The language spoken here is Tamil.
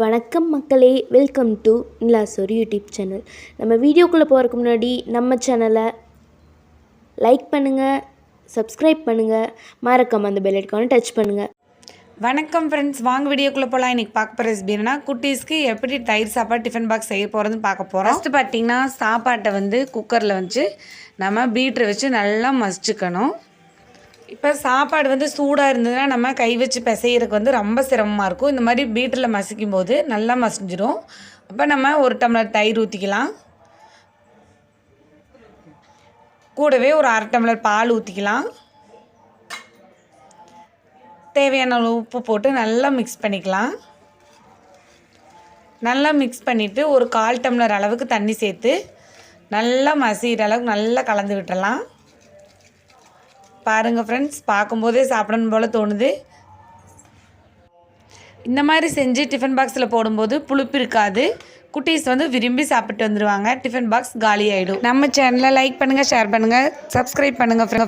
வணக்கம் மக்களே welcome to Nilasor YouTube channel நம்ம வீடியோக்குள்ளே போகிறதுக்கு முன்னாடி நம்ம சேனலை லைக் பண்ணுங்கள் சப்ஸ்கிரைப் பண்ணுங்கள் மறக்காம அந்த பெல் ஐக்கானை டச் பண்ணுங்கள் வணக்கம் ஃப்ரெண்ட்ஸ் வாங்க வீடியோக்குள்ளே போகலாம் இன்றைக்கி பார்க்க போகிற ரெசிபினா குட்டீஸ்க்கு எப்படி தயிர் சாப்பாடு டிஃபன் பாக்ஸ் செய்ய போகிறதுன்னு பார்க்க போகிறோம் ஃபஸ்ட்டு பார்த்தீங்கன்னா சாப்பாட்டை வந்து குக்கரில் வச்சு நம்ம பீட்ரு வச்சு நல்லா மசிச்சுக்கணும். இப்போ சாப்பாடு வந்து சூடாக இருந்ததுன்னா நம்ம கை வச்சு பிசையிறதுக்கு வந்து ரொம்ப சிரமமாக இருக்கும். இந்த மாதிரி பீட்டரில் மசிக்கும் போது நல்லா மசிஞ்சிடும் அப்போ நம்ம ஒரு டம்ளர் தயிர் ஊற்றிக்கலாம் கூடவே ஒரு அரை டம்ளர் பால் ஊற்றிக்கலாம் தேவையான அளவு உப்பு போட்டு நல்லா மிக்ஸ் பண்ணிக்கலாம். நல்லா மிக்ஸ் பண்ணிவிட்டு ஒரு கால் டம்ளர் அளவுக்கு தண்ணி சேர்த்து நல்லா மசிகிற அளவுக்கு நல்லா கலந்து விட்டுறலாம். பாருங்கள் ஃப்ரெண்ட்ஸ் பார்க்கும்போதே சாப்பிடணும் போல் தோணுது. இந்த மாதிரி செஞ்சு டிஃபன் பாக்ஸில் போடும்போது புளிப்பு இருக்காது. குட்டீஸ் வந்து விரும்பி சாப்பிட்டு வந்துடுவாங்க டிஃபன் பாக்ஸ் காலி ஆகிடும் நம்ம சேனலை லைக் பண்ணுங்கள் ஷேர் பண்ணுங்கள் சப்ஸ்கிரைப் பண்ணுங்கள் ஃப்ரெண்ட்